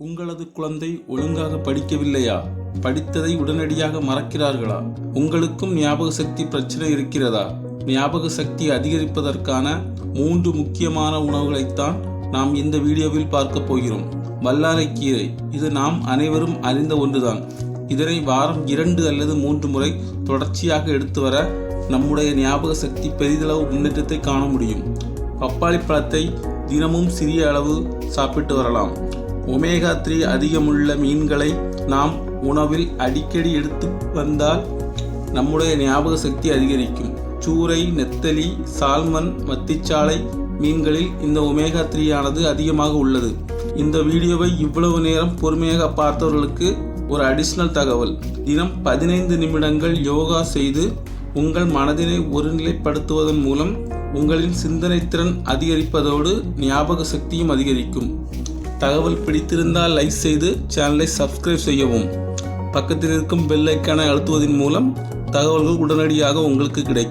உங்களது குழந்தை ஒழுங்காக படிக்கவில்லையா? படித்ததை உடனடியாக மறக்கிறார்களா? உங்களுக்கும் ஞாபக சக்தி பிரச்சனை இருக்கிறதா? ஞாபக சக்தி அதிகரிப்பதற்கான மூன்று முக்கியமான உணவுகளைத்தான் நாம் இந்த வீடியோவில் பார்க்க போகிறோம். வல்லாரைக்கீரை இது நாம் அனைவரும் அறிந்த ஒன்றுதான். இதனை வாரம் இரண்டு அல்லது மூன்று முறை தொடர்ச்சியாக எடுத்து வர நம்முடைய ஞாபக சக்தி பெரிதளவு முன்னேற்றத்தை காண முடியும். பப்பாளி பழத்தை தினமும் சிறிய அளவு சாப்பிட்டு வரலாம். ஒமேகா த்ரீ அதிகமுள்ள மீன்களை நாம் உணவில் அடிக்கடி எடுத்து வந்தால் நம்முடைய ஞாபக சக்தி அதிகரிக்கும். சூறை நெத்தலி சால்மன் மத்திச்சாலை மீன்களில் இந்த ஒமேகா த்ரீ ஆனது அதிகமாக உள்ளது. இந்த வீடியோவை இவ்வளவு நேரம் பொறுமையாக பார்த்தவர்களுக்கு ஒரு அடிஷ்னல் தகவல். தினம் பதினைந்து நிமிடங்கள் யோகா செய்து உங்கள் மனதினை ஒருநிலைப்படுத்துவதன் மூலம் உங்களின் சிந்தனை திறன் அதிகரிப்பதோடு ஞாபக சக்தியும் அதிகரிக்கும். தகவல் பிடித்திருந்தால் லைக் செய்து சேனலை சப்ஸ்கிரைப் செய்யவும். பக்கத்தில் இருக்கும் பெல் ஐக்கானை அழுத்துவதன் மூலம் தகவல்கள் உடனடியாக உங்களுக்கு கிடைக்கும்.